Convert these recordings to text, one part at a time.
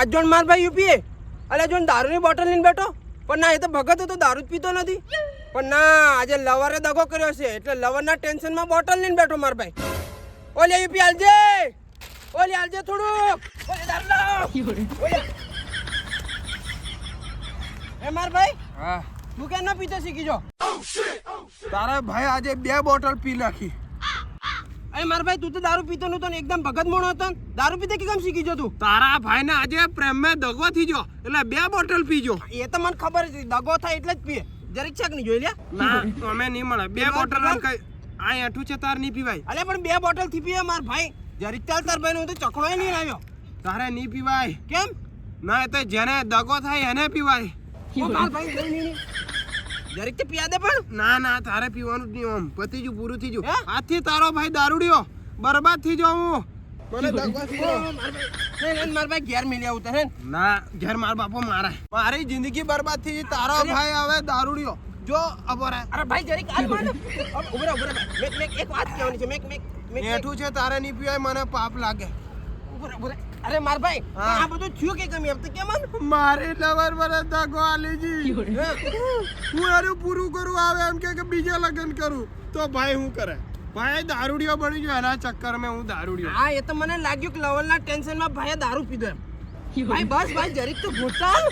આજ જોણ માર ભાઈ યુપીએ. અલે જોણ દારૂની બોટલ લઈને બેઠો. પણ ના એ તો ભગત હતો દારૂ જ પીતો નથી. પણ ના આજે લવરે દગો કર્યો છે એટલે લવરના ટેન્શનમાં બોટલ લઈને બેઠો માર ભાઈ. ઓલે યુપી આલજે. ઓલે આલજે થોડુંક. ઓલે દારૂ લાવ. ઓલે. એ માર ભાઈ? હા. તું કેમ ન પીતો શીખી જો? તારા ભાઈ આજે બે બોટલ પી નાખી. અરે મારા ભાઈ તું તો દારૂ પીતો નતો ને એકદમ ભગત મોણો હતો દારૂ પીતે કેમ શીખી જો તું? તારા ભાઈને આજે પ્રેમમાં દગો થઈ ગયો. એટલે બે બોટલ પીજો એ તો મને ખબર છે દગો થાય એટલે જ પીએ. જરીક છાક નહીં જોઈ લ્યા ના અમે નહીં મળે. બે બોટલ પીવા. કઈ આ એઠું છે તાર નહીં પીવાય. અલે પણ બે બોટલથી પીએ માર ભાઈ. જરીક ચાલ તાર ભાઈ હું તો ચકડોય નહીં આવ્યો તારે નહીં પીવાય. કેમ? ના એ તો જેને દગો થાય એને પીવાય. માર ભાઈ નહીં, નહીં. જરીક તે પિયા દે પણ. ના ના તારે પીવાનું જ નહીં આમ પતી જુ પૂરું થઈ જુ આજથી તારો ભાઈ દારૂડિયો. બરબાદ થઈ જાઉં હું. મને માર ભાઈ. ઘેર મિલી આવું તને ના? ઘેર માર બાપો મારે. મારી જિંદગી બરબાદ થઈ તારો ભાઈ હવે દારૂડિયો. જો અબોરે અરે ભાઈ જરીક હાલ માર ઉભરે ઉભરે મેક મેક એક વાત કહેવાની છે. મેક મેક મેક મેક. છે તારે નહીં પીવાય મને પાપ લાગે. ઉભરે ઉભરે અરે માર ભાઈ હા. આ બધું થયું કે કમી તો કેમ મારે લવર વરસ દગો આલીજી. હે? હું અરે પૂરું કરું આવે એમ કે કે બીજા લગ્ન કરું. તો ભાઈ હું કરે? ભાઈ દારૂડિયો બની ગયો એના ચક્કરમાં હું દારૂડિયો. હા એ તો મને લાગ્યું કે લવલના ટેન્શનમાં ભાઈએ દારૂ પીધો એમ. ભાઈ બસ ભાઈ જરીક તો ભૂટાલ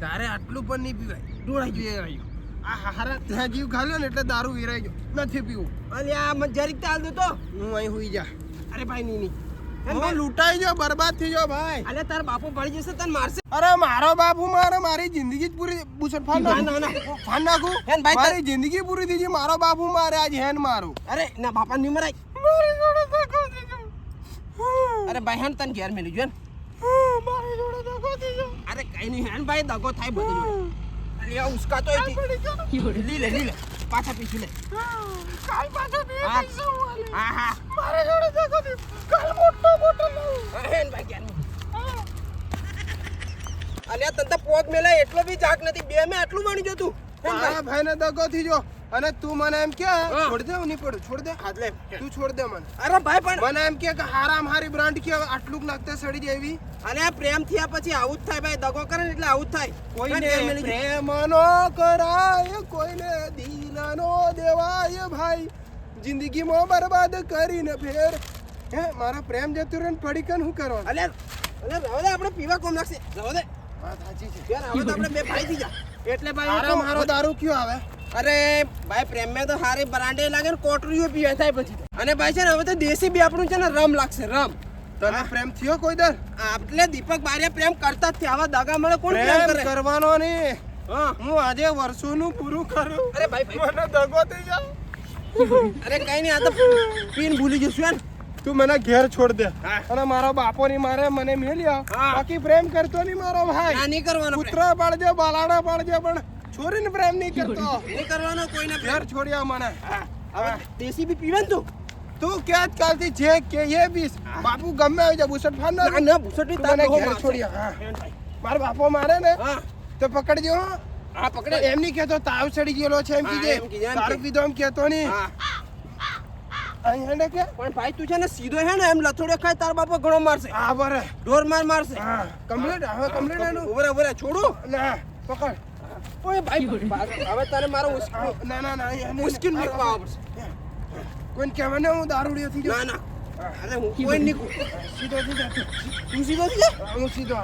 તારે આટલું પણ નહીં પીવાય. ડોળાઈ ગયું એ રહ્યું આ હારા ત્યાં જીવ ખાલ્યો ને એટલે દારૂ વિરાઈ ગયો. નથી પીવું. અને આ જરીક તો હાલ દો તો. હું અહીં હુઈ જા. અરે ભાઈ નહીં નહીં એમ હું લૂંટાઈ ગયો બરબાદ થઈ ગયો ભાઈ. અલે તાર બાપુ પડી જશે તને મારશે. અરે મારો બાપુ મારે મારી જિંદગી જ પૂરી બુસટ ફાન નાખું. ના, ના. ફાન નાખું? હેન ભાઈ, તારી જિંદગી પૂરી થઈ ગઈ મારો બાપ હું મારે આજ હેન મારું. અરે ના બાપા નહીં મરાય. મારી જોડે ધક્કો થઈ ગયો. અરે ભાઈ હેન તને ઘેર મેલી ને મારી જોડે ધક્કો થઈ ગયો. અરે કઈ નહીં હેન ભાઈ દગો થાય બધું જોડે. લે પાછા પીછું લે. કાલ પાછો બે હા. પૈસા હું આલી. હા હા. મારી જોડે ધક્કો થઈ ગયો. કાલ મોટો મોટો લાવું. હેન ભાઈ ઘેર મેલ. અલ્યા તને તો પોગ મેલા એટલો બી જાગ નથી. બે મેં આટલું માણી જો તું. તારા ભાઈ. ભાઈને દગો થી જો. અને તું મને એમ કે છોડ દે નહીં પડું છોડ દે. આટલે તું છોડ દે મને. અરે ભાઈ પણ મને એમ કે કે હારામ હારી બ્રાન્ડ કે આટલું નાખતે સડી જેવી અને પ્રેમ થયા પછી આવું જ થાય ભાઈ. દગો કરે ને એટલે આવું જ થાય. કોઈને. પ્રેમ નો કરાય કોઈને દિલ નો દેવાય ભાઈ. જિંદગીમાં બરબાદ કરીને ફેર. હે મારા પ્રેમ જતું રહે ને પડીકન હું કરવાનું? અલ્યા અલ્યા દે આપણે પીવા કોમ લાગશે રવા દે. આપણે એટલે ભાઈ મારો દારૂ કયો આવે? અરે ભાઈ પ્રેમમાં તો હારી બ્રાન્ડે લાગે ને કોટરીઓ પીવા થાય પછી. અને ભાઈ છે ને હવે તો દેશી બી આપણું છે ને રમ લાગશે રમ. તને પ્રેમ થયો કોઈ દર? એટલે દીપક બારે પ્રેમ કરતા જ આવા દાગા મળે કોણ પ્રેમ કરે? કરવાનો ને હા. હું આજે વર્ષોનું પૂરું કરું. અરે ભાઈ મને દગો થઈ જાય. અરે કઈ નહીં આ તો પીન ભૂલી જશું યાર તું મને ઘેર છોડ દે. અને મારા બાપો ની મારે મને મેલ્યા. બાકી પ્રેમ કરતો નહીં મારો ભાઈ. નહીં કરવાનો પુત્ર પાડજે બાલાડા પાડજે પણ છોરીને પ્રેમ નહીં કરતો. નહીં કરવાનો કોઈને ઘેર છોડ્યા મને. હવે દેશી બી પીવે તું? તું કે કાલથી જે કે એ બીસ બાપુ ગમે આવી જાય બુસટ ફાન ના ના ભૂસટી તને ઘેર છોડ્યા. હા. મારો બાપો મારે ને તો પકડજો. હો. પકડે. એમ નહીં કેતો તાવ ચડી ગયેલો છે એમ કીજે. એમ કીજે, એમ કેતો નહીં. હા. અહીં હેને કે? પણ ભાઈ તું છે ને સીધો હે ને એમ લથોડ્યો ખાય તાર બાપો ઘણો મારશે. હા બરે ઢોર માર મારશે. કમ્પ્લીટ? હવે કમ્પ્લીટ એનું? ઉભરે ઉભરે છોડું. ના પકડ. ઓય ભાઈ હવે તારે મારો ના ના ના મુશ્કેલ મેકવા આવવા પડશે કોઈને કહેવાને હું દારૂડિયો થઈ ના ગયો ના અરે હું કોઈ નીકળું સીધો સીધો તું. સીધો સીધો હું સીધો.